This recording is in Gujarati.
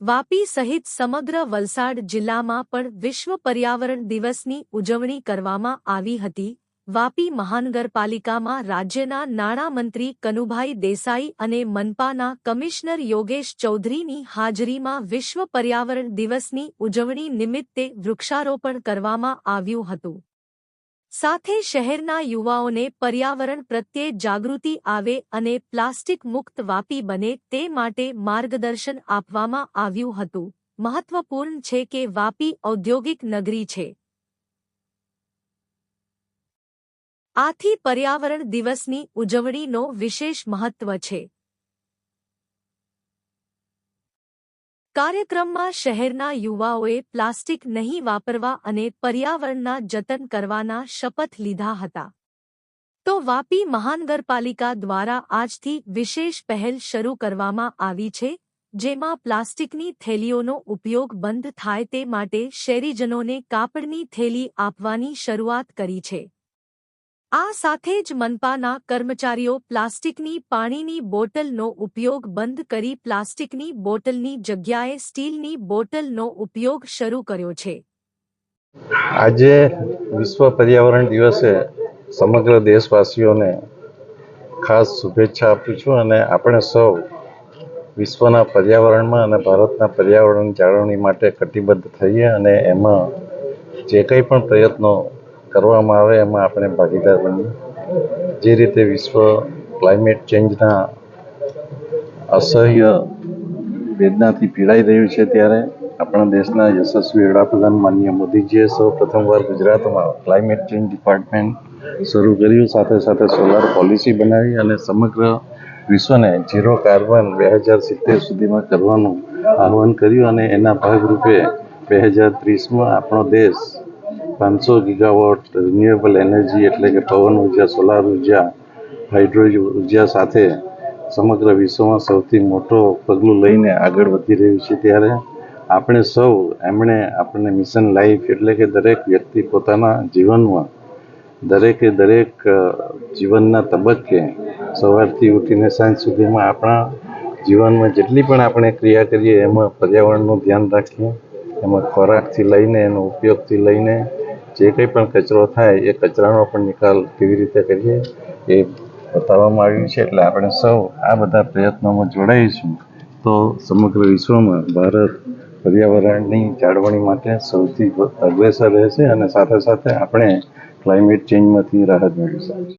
વાપી સહિત સમગ્ર વલસાડ જિલ્લામાં પણ વિશ્વ પર્યાવરણ દિવસની ઉજવણી કરવામાં આવી હતી. વાપી મહાનગરપાલિકામાં રાજ્યના નાણામંત્રી કનુભાઈ દેસાઈ અને મનપાના કમિશનર યોગેશ ચૌધરીની હાજરીમાં વિશ્વ પર્યાવરણ દિવસની ઉજવણી નિમિત્તે વૃક્ષારોપણ કરવામાં આવ્યું હતું. સાથે શહેરના યુવાઓને પર્યાવરણ પ્રત્યે જાગૃતિ આવે અને પ્લાસ્ટિક મુક્ત વાપી બને તે માટે માર્ગદર્શન આપવામાં આવ્યું હતું. મહત્વપૂર્ણ છે કે વાપી ઔદ્યોગિક નગરી છે. આથી પર્યાવરણ દિવસની ઉજવણીનો વિશેષ મહત્વ છે. કાર્યક્રમમાં શહેરના યુવાઓએ પ્લાસ્ટિક નહીં વાપરવા અને પર્યાવરણના જતન કરવાના શપથ લીધા હતા. તો વાપી મહાનગરપાલિકા દ્વારા આજથી વિશેષ પહેલ શરૂ કરવામાં આવી છે, જેમાં પ્લાસ્ટિકની થેલીઓનો ઉપયોગ બંધ થાય તે માટે શેરીજનોને કાપડની થેલી આપવાની શરૂઆત કરી છે. આ સાથે જ મનપાના કર્મચારીઓ પ્લાસ્ટિકની પાણીની બોટલનો ઉપયોગ બંધ કરી પ્લાસ્ટિકની બોટલની જગ્યાએ સ્ટીલની બોટલનો ઉપયોગ શરૂ કર્યો છે. આજે વિશ્વ પર્યાવરણ દિવસે સમગ્ર દેશવાસીઓને ખાસ શુભેચ્છા આપું છું અને આપણે સૌ વિશ્વના પર્યાવરણમાં અને ભારતના પર્યાવરણ જાળવણી માટે કટિબદ્ધ થઈએ અને એમાં જે કંઈ પણ પ્રયત્નો કરવામાં આવે, એમાં આપણે ભાગીદાર બનીએ. જે રીતે વિશ્વ ક્લાઇમેટ ચેન્જના અસહ્ય વેદનાથી પીડાઈ રહ્યું છે ત્યારે આપણા દેશના યશસ્વી વડાપ્રધાન માનનીય મોદીજીએ સૌ પ્રથમવાર ગુજરાતમાં ક્લાઇમેટ ચેન્જ ડિપાર્ટમેન્ટ શરૂ કર્યું. સાથે સાથે સોલાર પોલિસી બનાવી અને સમગ્ર વિશ્વને ઝીરો કાર્બન બે હજાર સિત્તેર સુધીમાં કરવાનું આહવાન કર્યું અને એના ભાગરૂપે બે હજાર ત્રીસમાં આપણો દેશ પાંચસો ગીગાવોટ રિન્યુએબલ એનર્જી એટલે કે પવન ઊર્જા સોલાર ઊર્જા હાઇડ્રો ઊર્જા સાથે સમગ્ર વિશ્વમાં સૌથી મોટો પગલું લઈને આગળ વધી રહ્યું છે ત્યારે આપણે સૌ, એમણે આપણને મિશન લાઈફ એટલે કે દરેક વ્યક્તિ પોતાના જીવનમાં, દરેકે દરેક જીવનના તબક્કે સવારથી ઉઠીને સાંજ સુધીમાં આપણા જીવનમાં જેટલી પણ આપણે ક્રિયા કરીએ, એમાં પર્યાવરણનું ધ્યાન રાખીએ, એમાં ખોરાકથી લઈને, એનો ઉપયોગથી લઈને જે કંઈ પણ કચરો થાય, એ કચરાનો પણ નિકાલ કેવી રીતે કરીએ એ બતાવવામાં આવ્યું છે. એટલે આપણે સૌ આ બધા પ્રયત્નોમાં જોડાઈશું તો સમગ્ર વિશ્વમાં ભારત પર્યાવરણની જાળવણી માટે સૌથી અગ્રેસર રહેશે અને સાથે સાથે આપણે ક્લાઇમેટ ચેન્જમાંથી રાહત મેળવી શકીશું